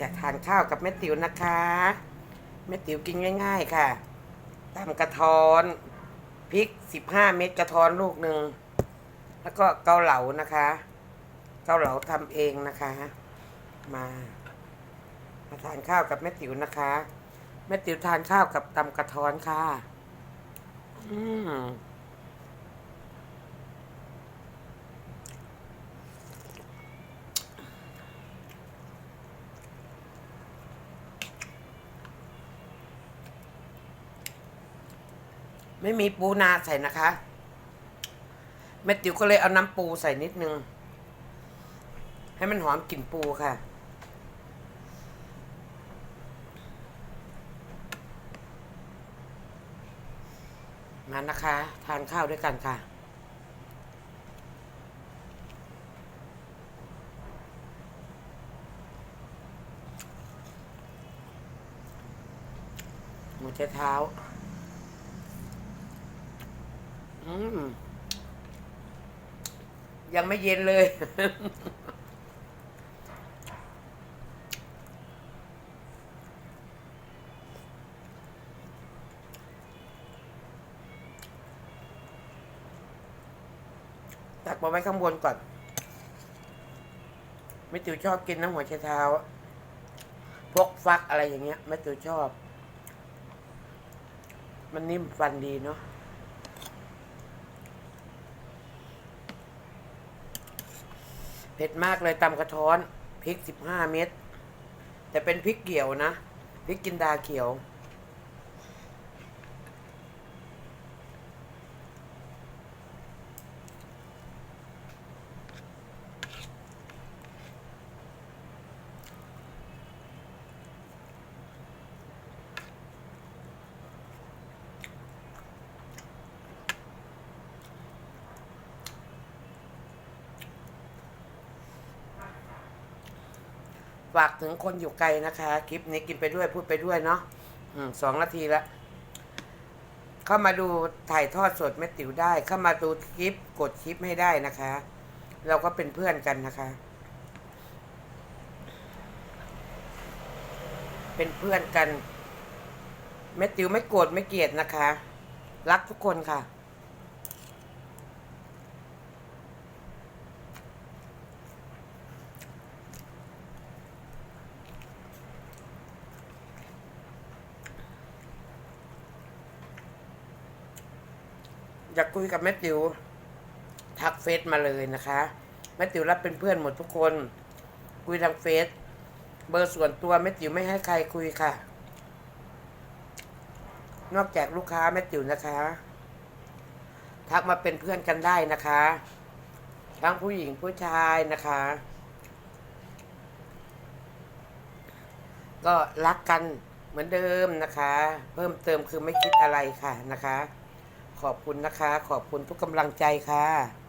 จะทานข้าวกับแม่ติ๋วนะคะแม่ติ๋วกินง่าย ๆ ค่ะตำกระท้อนพริกสิบห้าเม็ดกระท้อนลูกหนึ่งแล้วก็เกาเหลานะคะ เกาเหลาทำเองนะคะ มา มาทานข้าวกับแม่ติ๋วนะคะแม่ติ๋วทานข้าวกับตำกระท้อนค่ะ อืม ไม่มีปูนาใส่นะคะแม่ติ๋วก็เลยเอาน้ำปูใส่นิดนึง ให้มันหอมกลิ่นปูค่ะ มานะคะ ทานข้าวด้วยกันค่ะ หมูเช้เท้า ยังไม่เย็นเลย ตักมาไว้ข้างบนก่อนไม่ติวชอบกินน้ำหัวไชเท้า พวกฟักอะไรอย่างเงี้ยไม่ติวชอบ มันนิ่มฟันดีเนาะ เผ็ดมากเลยตำกระท้อนพริกสิบห้าเม็ดแต่เป็นพริกเกี่ยวนะพริกกินดาเขียว ฝากถึงคนอยู่ไกลนะคะ คลิปนี้กินไปด้วยพูดไปด้วยเนาะอสองนาทีละ เข้ามาดูถ่ายทอดสดแม่ติ๋วได้ เข้ามาดูคลิปกดคลิปให้ได้นะคะ เราก็เป็นเพื่อนกันนะคะ เป็นเพื่อนกันแม่ติ๋วไม่โกรธไม่เกลียดนะคะ รักทุกคนค่ะ อยากคุยกับแม่ติ๋วทักเฟซมาเลยนะคะแม่ติ๋วรับเป็นเพื่อนหมดทุกคน คุยทางเฟซเบอร์ส่วนตัวแม่ติ๋วไม่ให้ใครคุยค่ะ นอกจากลูกค้าแม่ติ๋วนะคะ ทักมาเป็นเพื่อนกันได้นะคะ ทั้งผู้หญิงผู้ชายนะคะ ก็รักกันเหมือนเดิมนะคะ เพิ่มเติมคือไม่คิดอะไรค่ะนะคะ ขอบคุณนะคะ ขอบคุณทุกกำลังใจค่ะ